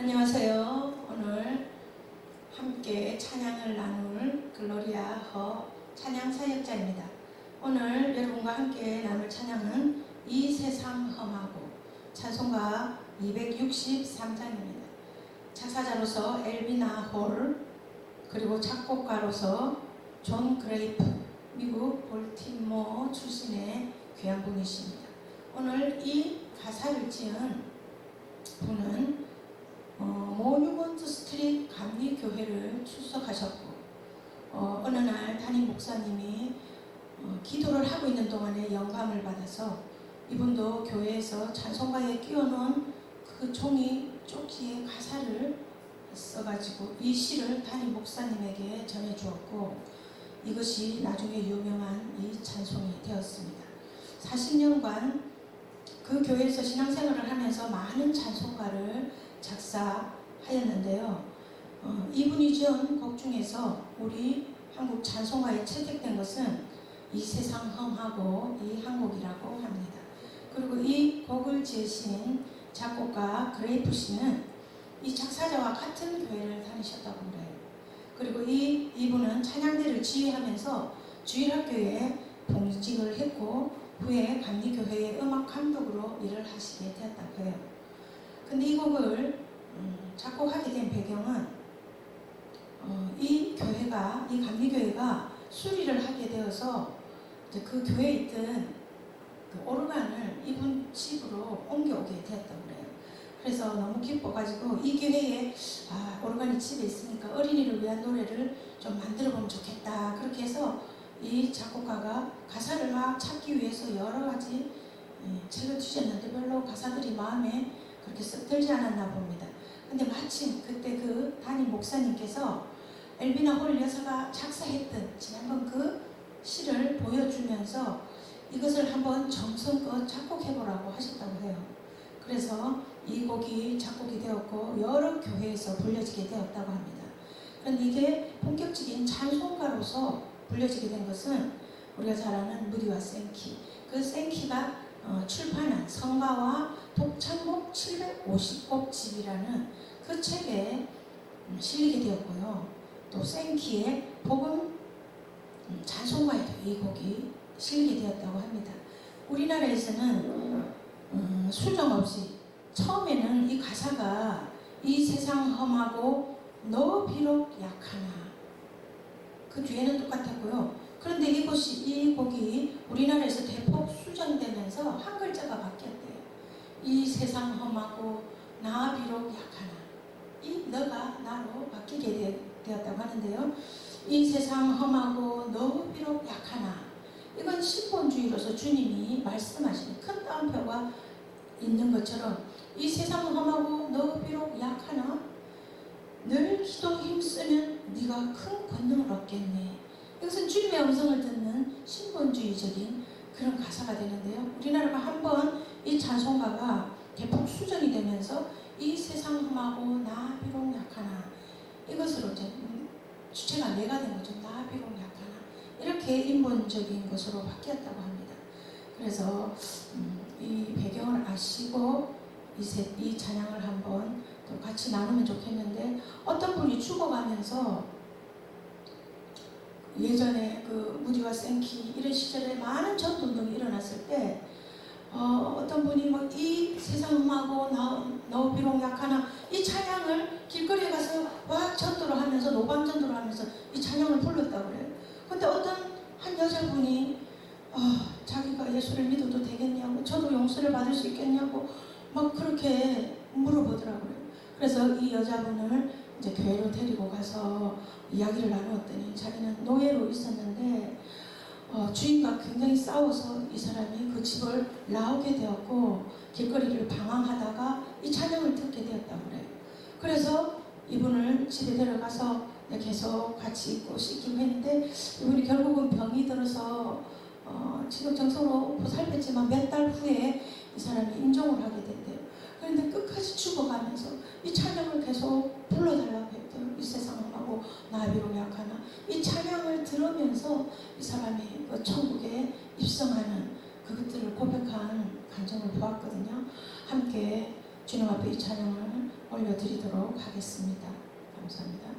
안녕하세요. 오늘 함께 찬양을 나눌 글로리아 허 찬양 사역자입니다. 오늘 여러분과 함께 나눌 찬양은 이 세상 험하고 찬송가 263장입니다. 작사자로서 엘비나 홀 그리고 작곡가로서 존 그레이프 미국 볼티모 출신의 귀한 분이십니다. 오늘 이 가사를 지은 분은 어, 모뉴먼트 스트릿 감리교회를 출석하셨고 어, 어느 날 담임 목사님이 어, 기도를 하고 있는 동안에 영감을 받아서 이분도 교회에서 찬송가에 끼워놓은 그 종이 쪽지에 가사를 써가지고 이 시를 담임 목사님에게 전해주었고 이것이 나중에 유명한 이 찬송이 되었습니다. 40년간 그 교회에서 신앙생활을 하면서 많은 찬송가를 작사 하였는데요. 어, 이분이 지은 곡 중에서 우리 한국 찬송가에 채택된 것은 이 세상 험하고 이 한국이라고 합니다. 그리고 이 곡을 지으신 작곡가 그레이프 씨는 이 작사자와 같은 교회를 다니셨다고 그래요. 그리고 이 이분은 찬양대를 지휘하면서 주일학교에 동직을 했고 후에 감리교회의 음악 감독으로 일을 하시게 되었다고 해요. 근데 이 곡을 음, 작곡하게 된 배경은 어, 이 교회가 이 감리교회가 수리를 하게 되어서 그 교회에 있던 그 오르간을 이분 집으로 옮겨오게 되었다고 그래요. 그래서 너무 기뻐가지고 이 교회에 아, 오르간이 집에 있으니까 어린이를 위한 노래를 좀 만들어 보면 좋겠다. 그렇게 해서 이 작곡가가 가사를 막 찾기 위해서 여러 가지 예, 책을 주셨는데 별로 가사들이 마음에 그렇게 썩 들지 않았나 봅니다. 근데 마침 그때 그 담임 목사님께서 엘비나 홀 여사가 작사했던 지난번 그 시를 보여주면서 이것을 한번 정성껏 작곡해보라고 하셨다고 해요. 그래서 이 곡이 작곡이 되었고 여러 교회에서 불려지게 되었다고 합니다. 그런데 이게 본격적인 찬송가로서 불려지게 된 것은 우리가 잘 아는 무디와 생키 그 생키가 어, 출판한 성가와 독창곡 750곡집이라는 그 책에 음, 실리게 되었고요. 또 생키의 복음 음, 찬송가에도 이 곡이 실리게 되었다고 합니다. 우리나라에서는 음, 수정 없이 처음에는 이 가사가 이 세상 험하고 너 비록 약하나 그 뒤에는 똑같았고요. 그런데 이것이 이 곡이 우리나라에서 대폭 수정되면서 한 글자가 바뀌었대요. 이 세상 험하고 나 비록 약하나 이 너가 나로 바뀌게 되, 되었다고 하는데요. 이 세상 험하고 너 비록 약하나 이건 신본주의로서 주님이 말씀하시는 큰 따옴표가 있는 것처럼 이 세상 험하고 너 비록 약하나 늘 기도 힘쓰면 네가 큰 권능을 얻겠네. 이것은 주님의 음성을 듣는 신본주의적인 그런 가사가 되는데요. 우리나라가 한번 이 찬송가가 대폭 수정이 되면서 이 세상 험하고 나 비록 약하나 이것으로 이제 주체가 내가 된 거죠. 나 비록 약하나 이렇게 인본적인 것으로 바뀌었다고 합니다. 그래서 음, 이 배경을 아시고 이 찬양을 한번 또 같이 나누면 좋겠는데 어떤 분이 죽어가면서 예전에 그 무디와 생키 이런 시절에 많은 전도운동이 일어났을 때 어, 떤 분이 뭐이 세상 음하고 나, 너 비록 약하나 이 찬양을 길거리에 가서 막 전도를 하면서 노방 전도를 하면서 이 찬양을 불렀다고 그래요. 근데 어떤 한 여자분이 어, 자기가 예수를 믿어도 되겠냐고 저도 용서를 받을 수 있겠냐고 막 그렇게 물어보더라고요. 그래서 이 여자분을 이제 교회로 데리고 가서 이야기를 나누었더니 자기는 노예로 있었는데 어, 주인과 굉장히 싸워서 이 사람이 그 집을 나오게 되었고 길거리를 방황하다가 이 찬양을 듣게 되었다고 그래요. 그래서 이분을 집에 데려가서 계속 같이 있고 씻기고 했는데 이분이 결국은 병이 들어서 어, 지금 정서로 보살폈지만 몇 달 후에 이 사람이 인종을 하게 된대요. 그런데 끝까지 죽어가면서 이 찬양을 계속 불러달라고 했대요. 이 세상하고 나비로 약하나 이 찬양을 들으면서 이 사람이 그 천국에 입성하는 그것들을 고백한 간증을 보았거든요. 함께 주님 앞에 이 찬양을 올려드리도록 하겠습니다. 감사합니다.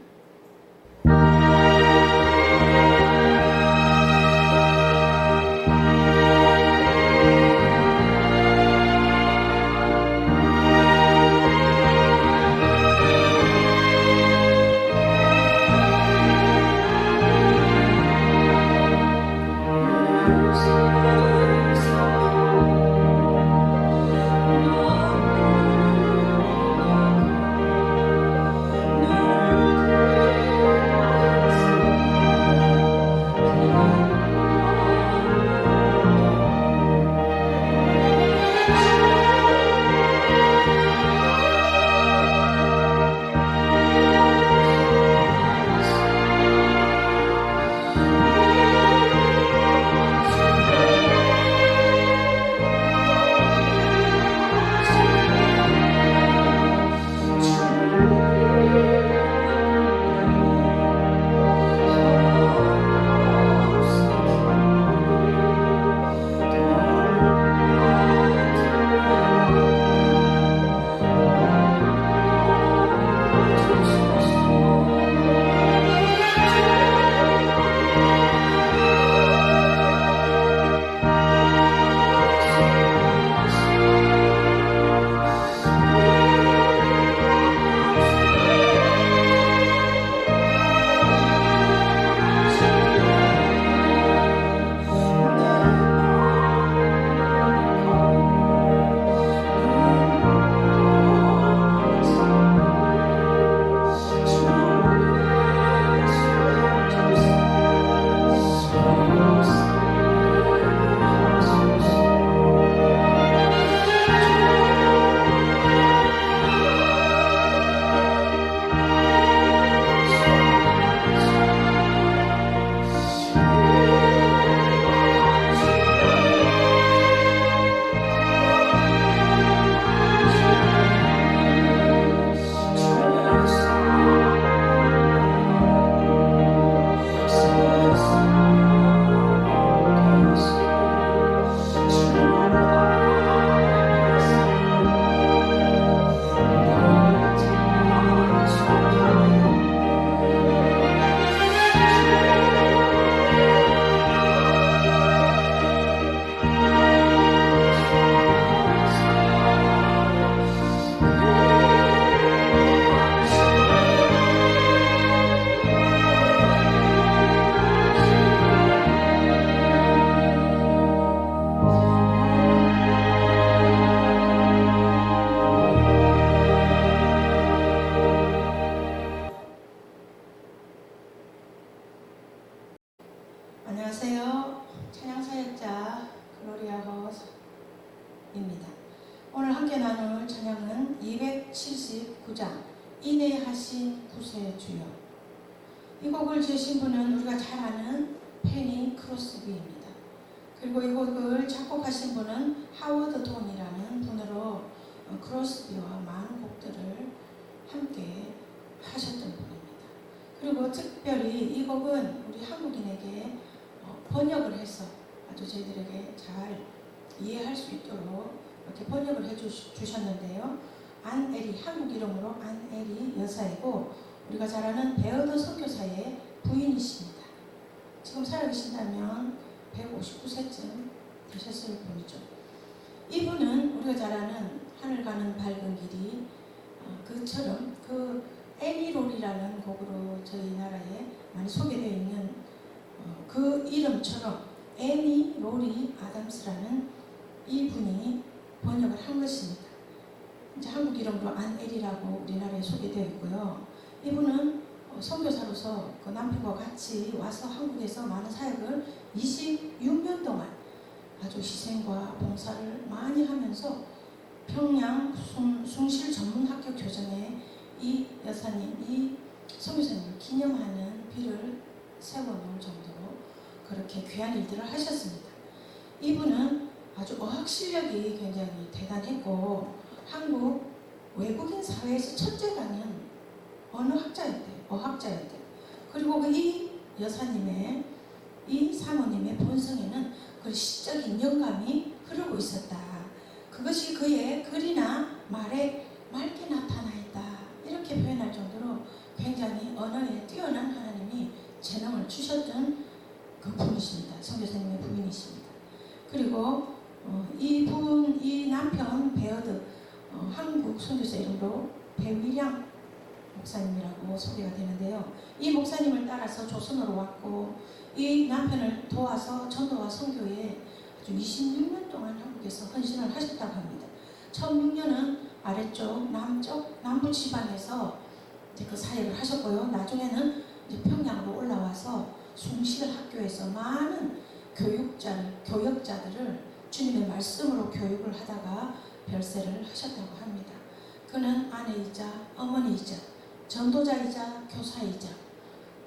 이 곡은 우리 한국인에게 어, 번역을 해서 아주 저희들에게 잘 이해할 수 있도록 이렇게 번역을 해 주- 주셨는데요. 안에리 한국 이름으로 안에리 여사이고 우리가 잘 아는 베어드 선교사의 부인이십니다. 지금 살아계신다면 159세쯤 되셨을 분이죠. 이분은 우리가 잘 아는 하늘 가는 밝은 길이 어, 그처럼 그 애니롤이라는 곡으로 저희 나라에 많이 소개되어 있는 어, 그 이름처럼 애니 로리 아담스라는 이 분이 번역을 한 것입니다. 이제 한국 이름으로 안엘이라고 우리나라에 소개되어 있고요. 이분은 어, 선교사로서 그 남편과 같이 와서 한국에서 많은 사역을 26년 동안 아주 희생과 봉사를 많이 하면서 평양 숭, 숭실 전문학교 교정에 이 여사님, 이 선교사님을 기념하는 비를 세워놓을 정도로 그렇게 귀한 일들을 하셨습니다. 이분은 아주 어학 실력이 굉장히 대단했고 한국 외국인 사회에서 첫째가는 언어학자였대요. 어학자였대요. 그리고 그이 여사님의 이 사모님의 본성에는 그 시적인 영감이 흐르고 있었다. 그것이 그의 글이나 말에 맑게 나타나 있다 이렇게 표현할 정도로 굉장히 언어에 뛰어난 하나님이 주셨던 그 분이십니다. 선교사님의 부인이십니다. 그리고 어, 이분 이 남편 베어드 어, 한국 선교사 이름으로 배위량 목사님이라고 소개가 되는데요. 이 목사님을 따라서 조선으로 왔고 이 남편을 도와서 전도와 선교에 아주 26년 동안 한국에서 헌신을 하셨다고 합니다. 처음 6년은 아래쪽 남쪽 남부 지방에서 그 사역을 하셨고요. 나중에는 평양으로 올라와서 숭실 학교에서 많은 교육자를 교역자들을 주님의 말씀으로 교육을 하다가 별세를 하셨다고 합니다. 그는 아내이자 어머니이자 전도자이자 교사이자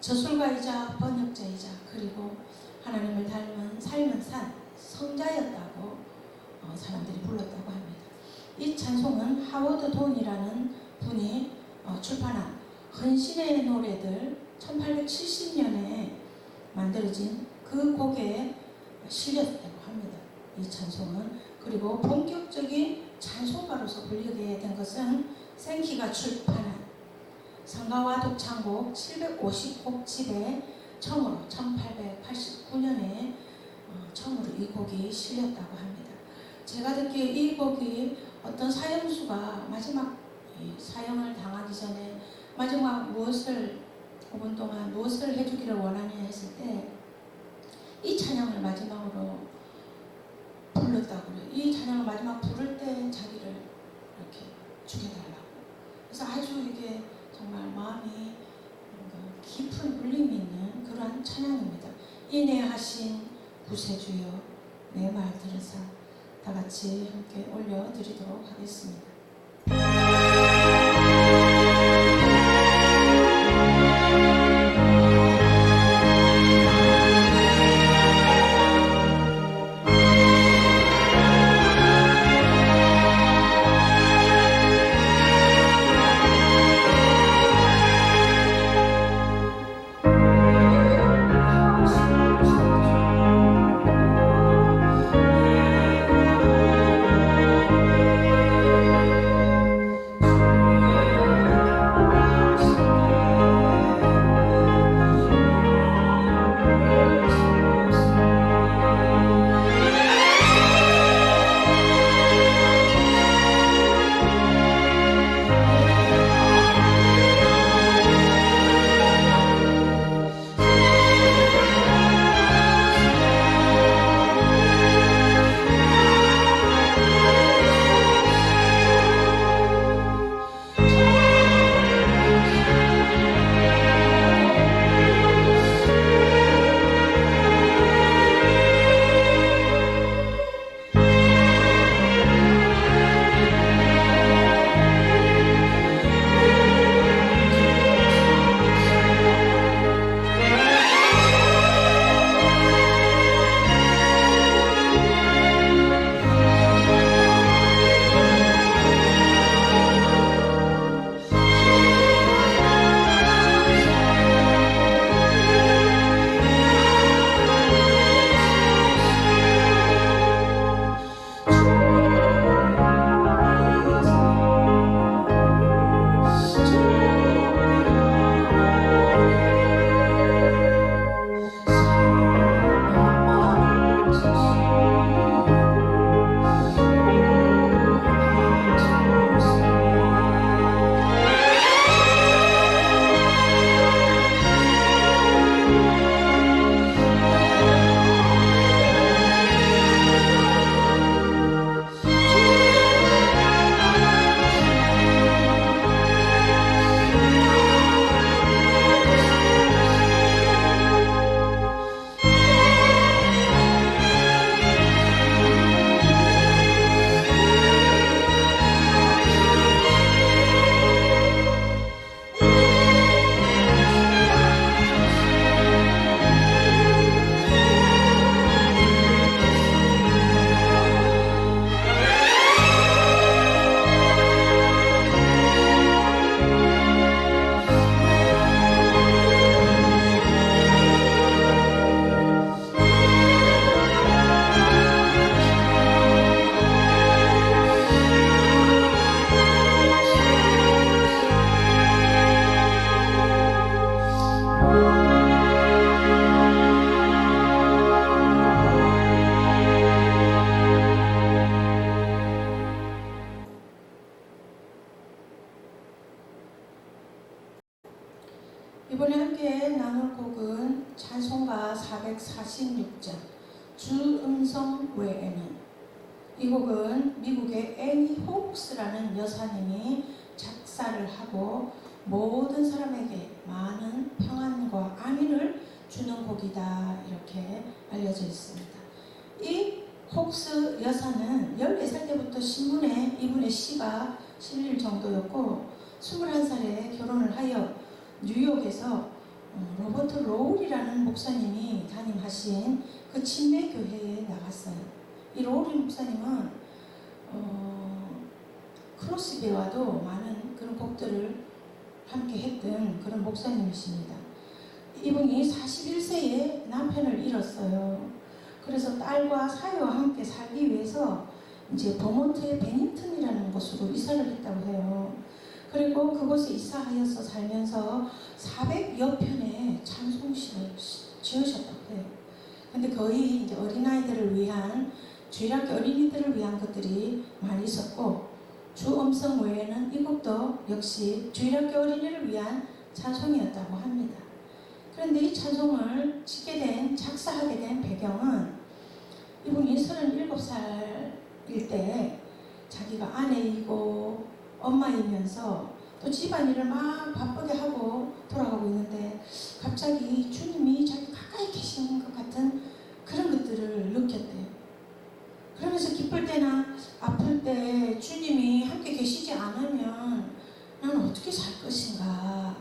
저술가이자 번역자이자 그리고 하나님을 닮은 삶은 산 성자였다고 어, 사람들이 불렀다고 합니다. 이 찬송은 하워드 돈이라는 분이 어, 출판한 헌신의 노래들 1870년에 만들어진 그 곡에 실렸다고 합니다. 이 찬송은 그리고 본격적인 찬송가로서 불리게 된 것은 생키가 출판한 성가와 독창곡 750곡집에 처음으로 1889년에 어, 처음으로 이 곡이 실렸다고 합니다. 제가 듣기에 이 곡이 어떤 사형수가 마지막 이 사형을 당하기 전에 마지막 무엇을 5분 동안 무엇을 해주기를 원하냐 했을 때 이 찬양을 마지막으로 불렀다고 그래요. 이 찬양을 마지막 부를 때 자기를 이렇게 죽여달라고. 그래서 아주 이게 정말 마음이 깊은 울림이 있는 그러한 찬양입니다. 인내하신 구세주여 내 말 들으사 다 같이 함께 올려드리도록 하겠습니다. 주음성 외에는 이 곡은 미국의 애니 호크스라는 여사님이 작사를 하고 모든 사람에게 많은 평안과 안위를 주는 곡이다 이렇게 알려져 있습니다. 이 혹스 여사는 14살 때부터 신문에 이분의 시가 실릴 정도였고 21살에 결혼을 하여 뉴욕에서 어, 로버트 로울이라는 목사님이 담임하신 그 침례 교회에 나갔어요. 이 로울 목사님은 어, 크로스비와도 많은 그런 곡들을 함께 했던 그런 목사님이십니다. 이분이 41세에 남편을 잃었어요. 그래서 딸과 사위와 함께 살기 위해서 이제 버몬트의 베닝턴이라는 곳으로 이사를 했다고 해요. 그리고 그곳에 이사하여서 살면서 400여 편의 찬송시를 지으셨다고 해요. 근데 거의 이제 어린아이들을 위한 주일학교 어린이들을 위한 것들이 많이 있었고 주 음성 외에는 이 곡도 역시 주일학교 어린이를 위한 찬송이었다고 합니다. 그런데 이 찬송을 짓게 된 작사하게 된 배경은 이분이 37살일 때 자기가 아내이고 엄마이면서 또 집안일을 막 바쁘게 하고 돌아가고 있는데 갑자기 주님이 자기 가까이 계시는 것 같은 그런 것들을 느꼈대요. 그러면서 기쁠 때나 아플 때 주님이 함께 계시지 않으면 나는 어떻게 살 것인가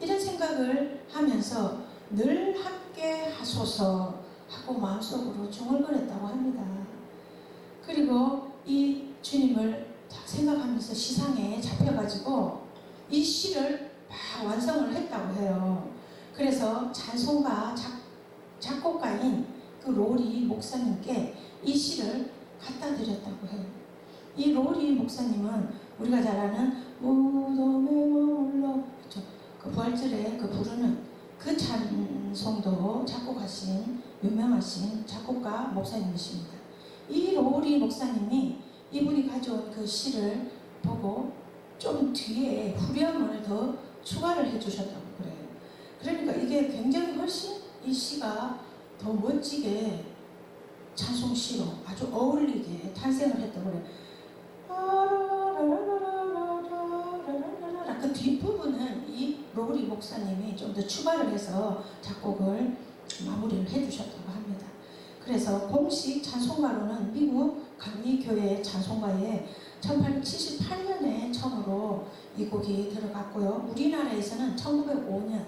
이런 생각을 하면서 늘 함께 하소서 하고 마음속으로 중얼거렸다고 합니다. 그리고 이 주님을 딱 생각하면서 시상에 잡혀가지고 이 시를 막 완성을 했다고 해요. 그래서 찬송가 작, 작곡가인 그 로리 목사님께 이 시를 갖다 드렸다고 해요. 이 로리 목사님은 우리가 잘 아는 무덤에 그쵸? 그 부활절에 그 부르는 그 찬송도 작곡하신 유명하신 작곡가 목사님이십니다. 이 로리 목사님이 이분이 가져온 그 시를 보고 좀 뒤에 후렴을 더 추가를 해주셨다고 그래요. 그러니까 이게 굉장히 훨씬 이 시가 더 멋지게 찬송시로 아주 어울리게 탄생을 했다고 그래요. 그 뒷부분은 이 로리 목사님이 좀 더 추가를 해서 작곡을 마무리를 해주셨다고 합니다. 그래서 공식 찬송가로는 미국 강리교회 찬송가에 1878년에 처음으로 이 곡이 들어갔고요. 우리나라에서는 1905년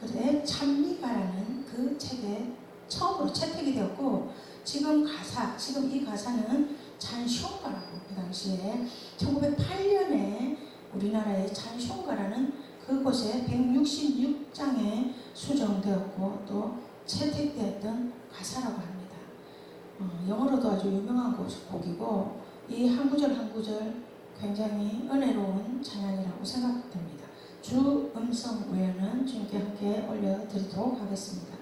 그래 찬미가라는 그 책에 처음으로 채택이 되었고 지금 가사, 지금 이 가사는 찬송가라고 그 당시에 1908년에 우리나라의 찬송가라는 그곳에 166장에 수정되었고 또 채택되었던 가사라고 합니다. 어, 영어로도 아주 유명한 곡- 곡이고 이 한 구절 한 구절 굉장히 은혜로운 찬양이라고 생각됩니다. 주 음성 외에는 주님께 함께 올려드리도록 하겠습니다.